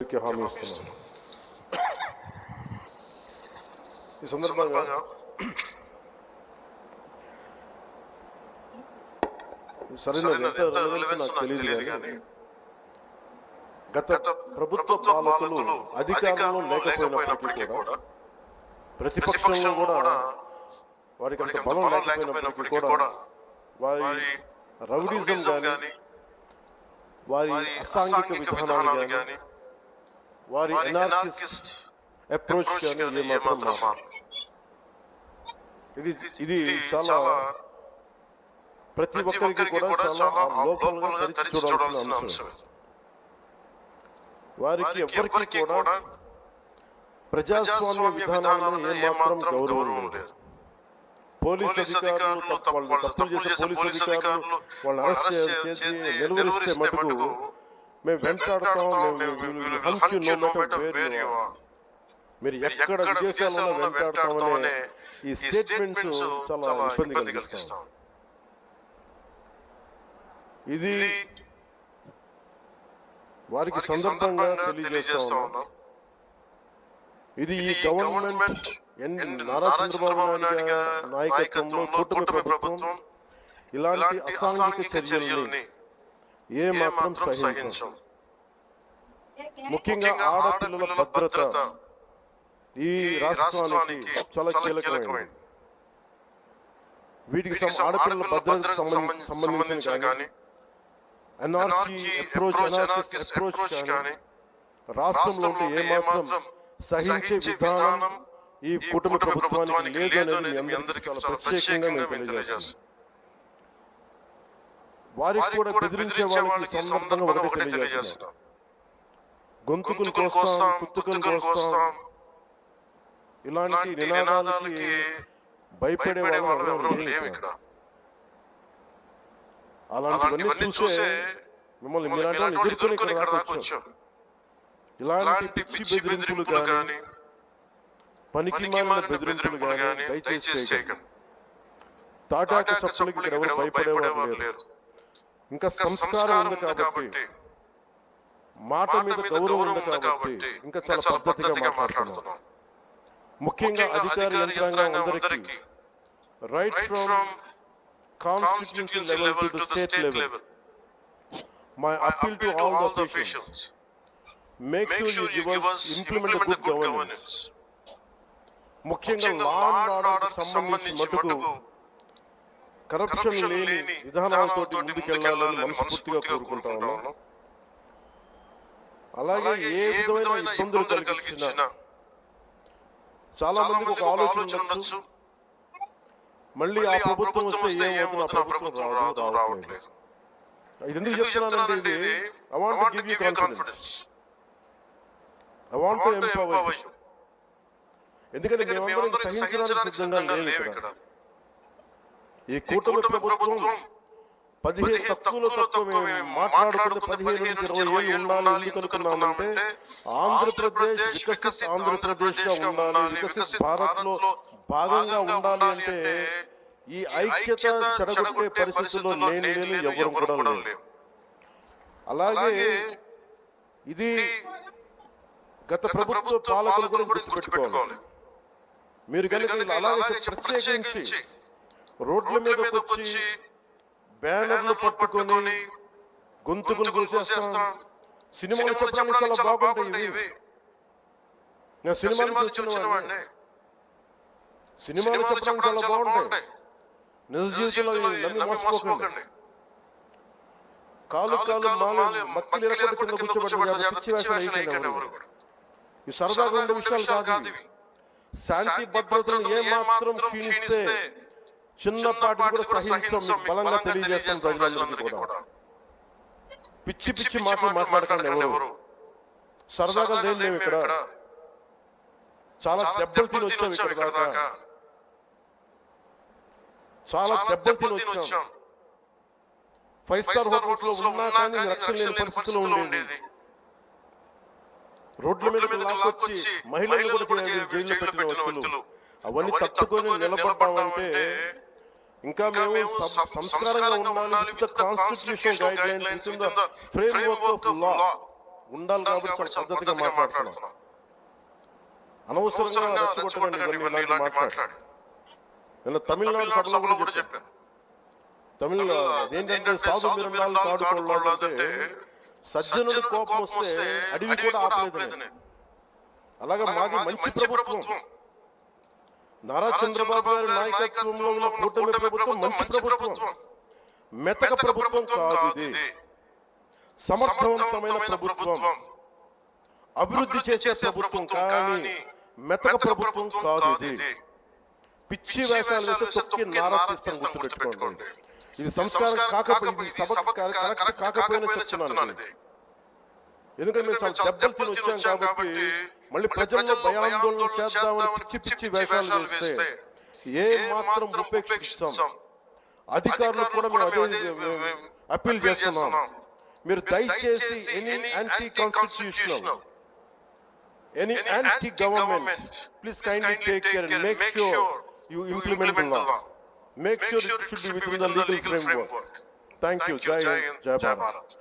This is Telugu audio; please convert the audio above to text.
హామీ ఈ సందర్భంగా తెలియదు కానీ గత ప్రభుత్వ పాలకులు అధికారంలో లేకపోయినప్పటికీ కూడా ప్రతిపక్షంలో కూడా వారికి అంత బలం లేకపోయినప్పటికీ కూడా వారి రౌడీజం కానీ వారి అసాంఘిక విధానాలు కానీ వారి ఎనార్కిస్ట్ అప్రోచ్ ఏమాత్రం మారదు. ఇది ఇది చాలా ప్రతి ఒక్కరికి కూడా చాలా లోపంగా తెరిచి చూడాల్సిన అంశం వారికి ఎవరికి కూడా ప్రజాస్వామ్య విధానాలను ఏమాత్రం గౌరవం లేదు. పోలీస్ అధికారులు తప్పులు చేసే పోలీస్ అధికారులు వాళ్ళని అరెస్ట్ చేసి నిలువరిస్తే మటుకు మేము వెంటాడతాం మీరు ఎక్కడ విదేశాల్లో వెంటాడతామనే ఈ స్టేట్మెంట్స్ చాలా ఇబ్బంది కలిగిస్తాం ఇది వారికి సందర్భంగా తెలియజేస్తా ఉన్నాం. ఇది ఈ గవర్నమెంట్ నారా చంద్రబాబు నాయుడు నాయకత్వంలో కూటమి ప్రభుత్వం ఇలాంటి అసాంఘిక చర్యల్ని ఏ మాత్రం సహించం. ముఖ్యంగా ఆడపిల్లల భద్రత. ఈ రాష్ట్రానికి చాలా కీలకమైనది. వీటికి ఆడపిల్లల సంబంధించి సంబంధించిన కానీ ఎన్ఆర్కి అప్రోచ్ ఎన్ఆర్కిస్ట్ అప్రోచ్ కానీ రాష్ట్రంలో ఉంటే ఏమాత్రం సహించే విధానం ఈ కుటుంబ ప్రభుత్వానికి లేదనేది మీ అందరికీ చాలా ప్రత్యేకంగా మేము తెలియజేస్తాం వారికి కూడా బెదిరించే వాళ్ళకి సందర్భంగా ఒకటి తెలియజేస్తున్నాం. గొంతుకులు కోస్తాం కుత్తుకలు కోస్తాం. ఇలాంటి నినాదాలకి భయపడే వాళ్ళు ఎవరు లేరు ఇక్కడ. అలాంటివన్నీ చూసే మిమ్మల్ని మీలాంటి ఎదుర్కొని ఇక్కడ రాకొచ్చాం. ఇలాంటి పిచ్చి బెదిరింపులు కానీ పనికి మాలిన బెదిరింపులు కానీ దయచేసి చేయకండి. తాటాకు చప్పులకి ఎవరు భయపడేవారు లేరు. ఇంకా సంస్కారం ఉంది కాబట్టి మాట మీద గౌరవం ఉంది కాబట్టి ఇంకా చాలా పద్ధతిగా మాట్లాడుతున్నాం. ముఖ్యంగా అధికార యంత్రాంగం అందరికీ right from constituency level to the state level my appeal to all the officials make sure you give us implement the good governance ముఖ్యంగా లా అండ్ ఆర్డర్ సంబంధించి మటుకు కరప్షన్ లేని విధానాలతో ముందుకెళ్ళాలని మనస్ఫూర్తిగా కోరుకుంటాను అలాగే ఏ విధమైన ఇబ్బందులు కలిగించినా చాలా మందికి ఒక ఆలోచన ఉండొచ్చు. మళ్ళీ ఆ ప్రభుత్వం వస్తే ఏమవుతుంది ఆ ప్రభుత్వం రాదు రావట్లేదు. ఇది ఎందుకు చెప్తున్నానంటే ఇది I want to give you confidence I want to empower you ఎందుకంటే మేమందరం సహించడానికి సిద్ధంగా లేవు ఇక్కడ. ఈ కూటమి ప్రభుత్వం పదిహేను తక్కువలో తక్కువ మేము మాట్లాడుకుంటే పదిహేను నుంచి ఇరవై ఏళ్ళు ఉండాలి ఎందుకు అనుకున్నామంటే ఆంధ్రప్రదేశ్ వికసిత్ ఆంధ్రప్రదేశ్గా ఉండాలి వికసిత్ భారత్లో భాగంగా ఉండాలి అంటే ఈ ఐక్యత చెడగొట్టే పరిస్థితుల్లో నేను నేను ఎవరు కూడా లేవు అలాగే ఇది గత ప్రభుత్వ పాలకుల గురించి గుర్తుపెట్టుకోవాలి. మీరు కనుక అలాగే ప్రత్యేకించి రోడ్ల మీదకి వచ్చి బ్యానర్లు పట్టుకొని గొంతుకులు కూసేస్తాం సినిమాలు చెప్పడానికి చాలా బాగుంటాయి ఇవి. నేను సినిమాలు చూసిన వాడిని. సినిమాలు చెప్పడానికి చాలా బాగుంటాయి. నిజ జీవితంలో ఇవి. నమ్మి మోసపోకండి. కాలు కాలు మాలు కింద కూర్చోబెట్టారు. ఈ సరదాగా ఉండే విషయాలు కాదు. శాంతి భద్రతను ఏమాత్రం క్షీణిస్తే చిన్నపాటి కూడా సహించం మీకు బలంగా తెలియజేస్తాం ప్రజలందరికీ కూడా. పిచ్చి పిచ్చి మాటలు మాట్లాడకండి ఎవరు? సరదాగా లేదు మేము ఇక్కడ. చాలా దెబ్బలు తిని వచ్చాం ఇక్కడ దాకా. చాలా దెబ్బలు తిని వచ్చాం ఫైవ్ స్టార్ హోటల్స్లో ఉన్నా కానీ రక్షణ లేని పరిస్థితుల్లో ఉండేది. రోడ్ల మీద లాక్కొచ్చి మహిళలు కూడా జైల్లో పెట్టిన వ్యక్తులు. అవన్నీ తట్టుకొని నిలబడ్డామంటే ఇంకా మేము సంస్కారంగా ఉండాలి with constitution guidelines in the framework of law ఉండాలి కాబట్టి పద్ధతిగా మాట్లాడుతున్నాం. అనవసరంగా రెచ్చగొట్టకండి ఇలాంటి మాట్లాడి. నిన్న తమిళనాడు సభలో కూడా చెప్పాను తమిళ ఏంటంటే సాధు మిరండాలు కాడుకోళ్ళు అంటే సజ్జనుడు కోపం వస్తే అడవి కూడా ఆపలేదని. అలాగే మాది మంచి ప్రభుత్వం. నారా చంద్రబాబు గారి నాయకత్వంలో ఉన్న కూటమి ప్రభుత్వం మంచి ప్రభుత్వం. మెతక ప్రభుత్వం కాదు ఇది. సమర్థవంతమైన ప్రభుత్వం. అభివృద్ధి చేసే ప్రభుత్వం కానీ మెతక ప్రభుత్వం కాదు ఇది. పిచ్చి వేషాలు వేసి తొక్కి నారా తీస్తాను గుర్తుపెట్టుకోండి. ఇది సంస్కారం కాకపోయింది ఇది సభ కరెక్ట్ కాకపోయినా చెప్తున్నాను ఇది. ఎందుకంటే మేము చాలా దెబ్బలు తిని వచ్చాం కాబట్టి మళ్ళీ ప్రజల్లో భయాందోళన చేద్దామని పిచ్చి పిచ్చి వేషాలు వేస్తే ఏ మాత్రం ఉపేక్షిస్తాం అధికారులు కూడా మేము అదే అప్పీల్ చేస్తున్నాం. మీరు దయచేసి any anti constitutional any anti government please kindly take care and make sure you implement the law make sure it should be with the legal framework thank you జై హింద్ జై భారత్